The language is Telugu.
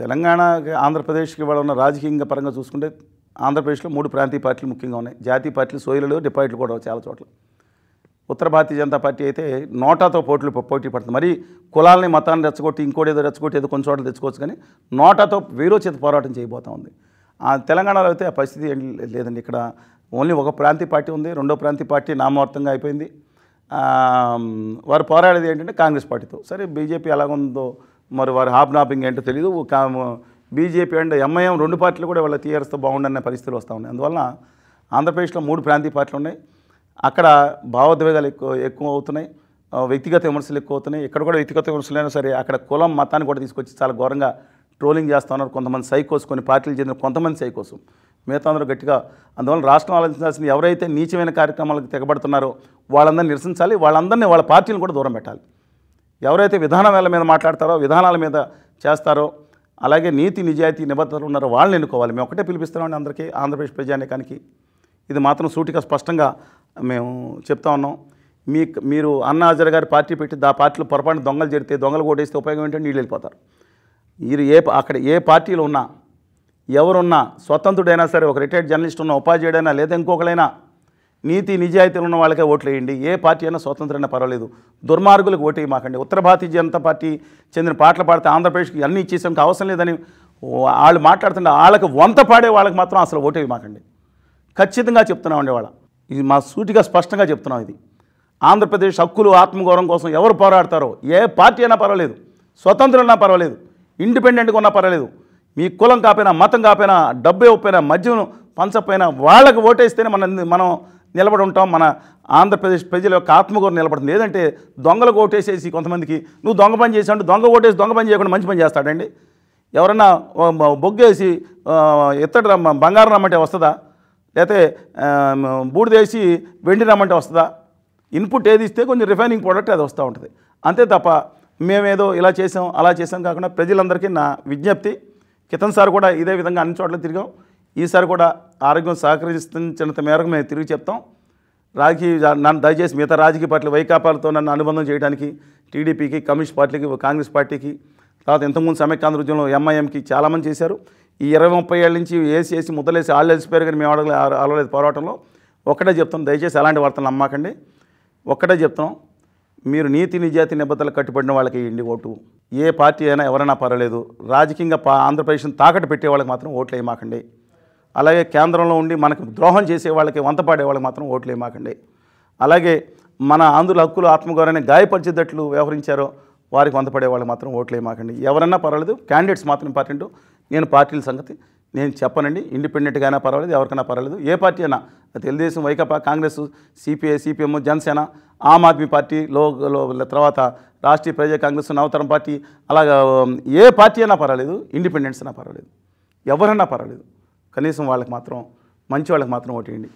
తెలంగాణ ఆంధ్రప్రదేశ్కి ఇవాళ ఉన్న రాజకీయంగా పరంగా చూసుకుంటే ఆంధ్రప్రదేశ్లో మూడు ప్రాంతీయ పార్టీలు ముఖ్యంగా ఉన్నాయి. జాతీయ పార్టీలు సోయిలలో డిపాజిట్లు కూడా చాలా చోట్ల. ఉత్తర భారతీయ జనతా పార్టీ అయితే నోటాతో పోటీలు పోటీ పడుతుంది. మరి కులాలని మతాన్ని రెచ్చగొట్టి ఇంకోటి ఏదో రెచ్చగొట్టి ఏదో కొన్ని చోట్ల తెచ్చుకోవచ్చు కానీ నోటాతో వీరోచిత పోరాటం చేయబోతా ఉంది. ఆ తెలంగాణలో అయితే ఆ పరిస్థితి ఏం లేదండి. ఇక్కడ ఓన్లీ ఒక ప్రాంతీయ పార్టీ ఉంది రెండో ప్రాంతీయ పార్టీ నామార్థంగా అయిపోయింది. వారు పోరాడేది ఏంటంటే కాంగ్రెస్ పార్టీతో. సరే బీజేపీ ఎలాగుందో మరి వారి హాబ్నాపింగ్ ఏంటో తెలియదు బీజేపీ అండ్ ఎంఐఎం రెండు పార్టీలు కూడా వాళ్ళ టీఆర్ఎస్తో బాగుండనే పరిస్థితులు వస్తూ ఉన్నాయి. అందువల్ల ఆంధ్రప్రదేశ్లో మూడు ప్రాంతీయ పార్టీలు ఉన్నాయి. అక్కడ భావోద్వేగాలు ఎక్కువ ఎక్కువ అవుతున్నాయి. వ్యక్తిగత విమర్శలు ఎక్కువ అవుతున్నాయి. ఇక్కడ కూడా వ్యక్తిగత విమర్శలైనా సరే అక్కడ కులం మతాన్ని కూడా తీసుకొచ్చి చాలా ఘోరంగా ట్రోలింగ్ చేస్తూ ఉన్నారు కొంతమంది సైకోస్ కొన్ని పార్టీలు చెందిన కొంతమంది సైకోసం. మిగతా అందరూ గట్టిగా అందువల్ల రాష్ట్రం ఆలోచించాల్సింది ఎవరైతే నీచమైన కార్యక్రమాలకు తెగబడుతున్నారో వాళ్ళందరినీ నిరసించాలి. వాళ్ళందరినీ వాళ్ళ పార్టీలను కూడా దూరం పెట్టాలి. ఎవరైతే విధానాల మీద మాట్లాడతారో విధానాల మీద చేస్తారో అలాగే నీతి నిజాయితీ నిబద్ధతలు ఉన్నారో వాళ్ళని ఎన్నుకోవాలి. మేము ఒకటే పిలిపిస్తున్నామండి అందరికీ ఆంధ్రప్రదేశ్ ప్రజానికానికి. ఇది మాత్రం సూటిగా స్పష్టంగా మేము చెప్తా ఉన్నాం. మీ మీరు అన్న హజర్ గారి పార్టీ పెట్టి ఆ పార్టీలో పొరపాటు దొంగలు జరిగితే దొంగలు ఓటేస్తే ఉపయోగం ఏంటంటే నీళ్ళు వెళ్ళిపోతారు. మీరు ఏ ప- అక్కడ ఏ పార్టీలో ఉన్నా ఎవరున్నా స్వతంత్రుడైనా సరే ఒక రిటైర్డ్ జర్నలిస్ట్ ఉన్న ఉపాధ్యాయుడైనా లేదా ఇంకొకరైనా నీతి నిజాయితీలు ఉన్న వాళ్ళకే ఓట్లు వేయండి ఏ పార్టీ అయినా స్వతంత్రైనా పర్వాలేదు. దుర్మార్గులకు ఓటు వేయమాకండి ఉత్తర భారతీయ జనతా పార్టీ చెందిన పాటలు పాడితే ఆంధ్రప్రదేశ్కి అన్నీ ఇచ్చేసానికి అవసరం లేదని వాళ్ళు మాట్లాడుతుంటే వాళ్ళకి వంత పాడే వాళ్ళకి మాత్రం అసలు ఓటు వేయమాకండి ఖచ్చితంగా చెప్తున్నామండి వాళ్ళ. ఇది మా సూటిగా స్పష్టంగా చెప్తున్నాం ఇది. ఆంధ్రప్రదేశ్ హక్కులు ఆత్మగౌరవం కోసం ఎవరు పోరాడతారో ఏ పార్టీ అయినా పర్వాలేదు. స్వతంత్రం ఉన్నా పర్వాలేదు. ఇండిపెండెంట్గా ఉన్నా పర్వాలేదు. మీ కులం కాపోయినా మతం కాపోయినా డబ్బు ఇవ్వకపోయినా మద్యం పంచకపోయినా వాళ్ళకి ఓటేస్తేనే మనం మనం నిలబడి ఉంటాం. మన ఆంధ్రప్రదేశ్ ప్రజల యొక్క ఆత్మగౌరవం నిలబడుతుంది. లేదంటే దొంగలు ఓటేసేసి కొంతమందికి నువ్వు దొంగ పని చేసాడు దొంగ ఓటేసి దొంగ పని చేయకుండా మంచి పని చేస్తాడండి. ఎవరన్నా బొగ్గేసి ఇత్తడి రమ్మ బంగారం రమ్మంటే వస్తుందా? లేకపోతే బూడిదేసి వెండి రమ్మంటే వస్తుందా? ఇన్పుట్ ఏది ఇస్తే కొంచెం రిఫైనింగ్ ప్రోడక్ట్ అది వస్తూ ఉంటుంది. అంతే తప్ప మేమేదో ఇలా చేసాం అలా చేసాం కాకుండా ప్రజలందరికీ నా విజ్ఞప్తి. క్రితం సార్ కూడా ఇదే విధంగా అన్ని చోట్ల తిరిగాం. ఈసారి కూడా ఆరోగ్యం సహకరించినంత మేరకు మేము తిరిగి చెప్తాం. రాజకీయ నన్ను దయచేసి మిగతా రాజకీయ పార్టీలు వైకాపాలతో నన్ను అనుబంధం చేయడానికి టీడీపీకి కమ్యూనిస్ట్ పార్టీకి కాంగ్రెస్ పార్టీకి తర్వాత ఇంతకుముందు సమైక్యాంధ్ర ఉద్యమంలో ఎంఐఎంకి చాలామంది చేశారు. ఈ ఇరవై ముప్పై ఏళ్ళ నుంచి వేసి వేసి ముద్దలేసి ఆళ్ళు వేసిపోయారు కానీ మేము అడగలే అలవలేదు పోరాటంలో. ఒక్కటే చెప్తాం దయచేసి అలాంటి వార్తలు నమ్మకండి. ఒక్కటే చెప్తాం మీరు నీతి నిజాతి నిబద్ధతలు కట్టుబడిన వాళ్ళకి వేయండి ఓటు. ఏ పార్టీ అయినా ఎవరైనా పర్వాలేదు. రాజకీయంగా పా ఆంధ్రప్రదేశ్ని తాకట్టు పెట్టే వాళ్ళకి మాత్రం ఓట్లు వేయమాకండి. అలాగే కేంద్రంలో ఉండి మనకు ద్రోహం చేసే వాళ్ళకి వంతపాడే వాళ్ళకి మాత్రం ఓట్లు ఏమాకండి అలాగే మన ఆంధ్రుల హక్కులు ఆత్మగౌరవాన్ని గాయపరిచేటట్లు వ్యవహరించారో వారికి వంతపడే వాళ్ళకి మాత్రం ఓట్లు ఏమాకండి ఎవరన్నా పర్వాలేదు క్యాండిడేట్స్ మాత్రం ఇంపార్టెంట్ నేను పార్టీల సంగతి నేను చెప్పనండి. ఇండిపెండెంట్గా అయినా పర్వాలేదు ఎవరికైనా పర్వాలేదు. ఏ పార్టీ అయినా Telugudesam Vaikapa Congress CPI CPM Janasena Aam Aadmi party లో తర్వాత రాష్ట్రీయ ప్రజా కాంగ్రెస్ నవతరం పార్టీ అలాగా ఏ పార్టీ అయినా పర్వాలేదు ఇండిపెండెంట్స్ అయినా పర్వాలేదు. ఎవరైనా పర్వాలేదు. కనీసం వాళ్ళకి మాత్రం మంచి వాళ్ళకి మాత్రం ఓటేయండి.